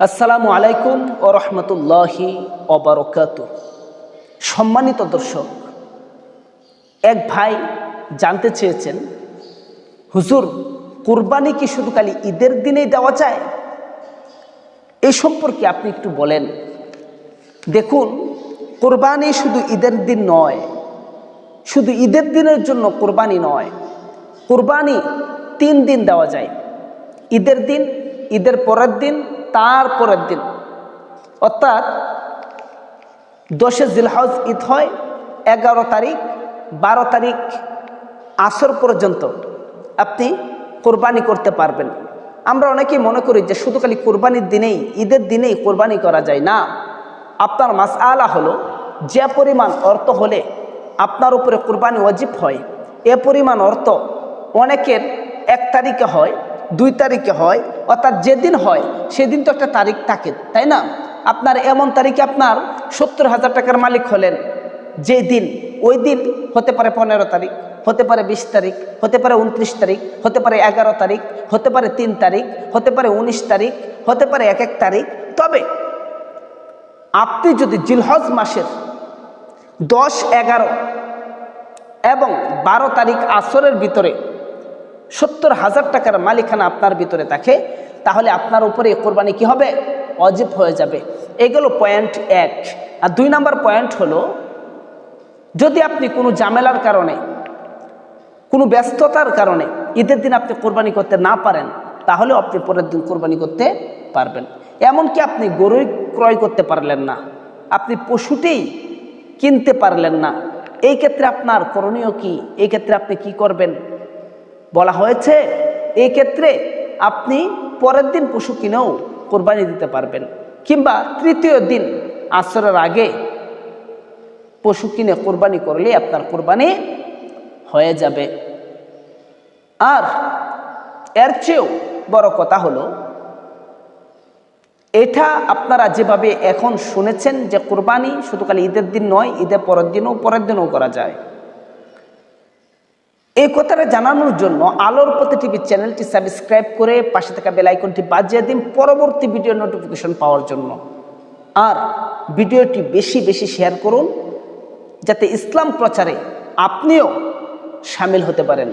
আসসালামু আলাইকুম ও রহমতুল্লাহি অবরকাত সম্মানিত দর্শক, এক ভাই জানতে চেয়েছেন, হুজুর, কুরবানি কি শুধু খালি ঈদের দিনেই দেওয়া যায়? এই সম্পর্কে আপনি একটু বলেন। দেখুন, কোরবানি শুধু ঈদের দিন নয়, শুধু ঈদের দিনের জন্য কোরবানি নয়, কোরবানি তিন দিন দেওয়া যায়। ঈদের দিন, ঈদের পরের দিন তার পরের দিন। অর্থাৎ দশে জিলহজ ঈদ হয় এগারো তারিখ, বারো তারিখ আসর পর্যন্ত আপনি কোরবানি করতে পারবেন। আমরা অনেকেই মনে করি যে শুধু খালি কোরবানির দিনেই, ঈদের দিনেই কোরবানি করা যায় না। আপনার মাস আলা হলো যে পরিমাণ অর্থ হলে আপনার উপরে কোরবানি অজিব হয়, এ পরিমাণ অর্থ অনেকের এক তারিখে হয় দুই তারিখে হয়, অর্থাৎ যেদিন হয়, সেদিন তো একটা তারিখ থাকে, তাই না? আপনার এমন তারিখে আপনার সত্তর হাজার টাকার মালিক হলেন যে দিন ওই দিন হতে পারে পনেরো তারিখ, হতে পারে বিশ তারিখ, হতে পারে উনত্রিশ তারিখ, হতে পারে এগারো তারিখ, হতে পারে তিন তারিখ, হতে পারে উনিশ তারিখ, হতে পারে এক এক তারিখ। তবে আপনি যদি জিলহজ মাসের দশ এগারো এবং বারো তারিখ আসরের ভিতরে সত্তর হাজার টাকার মালিকানা আপনার ভিতরে থাকে, তাহলে আপনার উপরে কোরবানি কি হবে? অজিব হয়ে যাবে। এগুলো পয়েন্ট এক। আর দুই নাম্বার পয়েন্ট হলো, যদি আপনি কোনো ঝামেলার কারণে, কোনো ব্যস্ততার কারণে ঈদের দিন আপনি কোরবানি করতে না পারেন তাহলে আপনি পরের দিন কোরবানি করতে পারবেন। এমনকি আপনি গরুই ক্রয় করতে পারলেন না, আপনি পশুতেই কিনতে পারলেন না। এই ক্ষেত্রে আপনার করণীয় কি? এই ক্ষেত্রে আপনি কি করবেন? বলা হয়েছে এই ক্ষেত্রে আপনি পরের দিন পশু কিনেও কোরবানি দিতে পারবেন। কিংবা তৃতীয় দিন আসরের আগে পশু কিনে কোরবানি করলে আপনার কোরবানি হয়ে যাবে। আর এর চেয়েও বড় কথা হলো, এটা আপনারা যেভাবে এখন শুনেছেন যে কোরবানি শুধু খালি ঈদের দিন নয়, ঈদের পরের দিনও পরের দিনও করা যায়। এই কথাটা জানানোর জন্য আলোর পথে টিভি চ্যানেলটি সাবস্ক্রাইব করে পাশে থাকা বেলাইকনটি বাজিয়ে দিন পরবর্তী ভিডিও নোটিফিকেশন পাওয়ার জন্য। আর ভিডিওটি বেশি বেশি শেয়ার করুন, যাতে ইসলাম প্রচারে আপনিও সামিল হতে পারেন।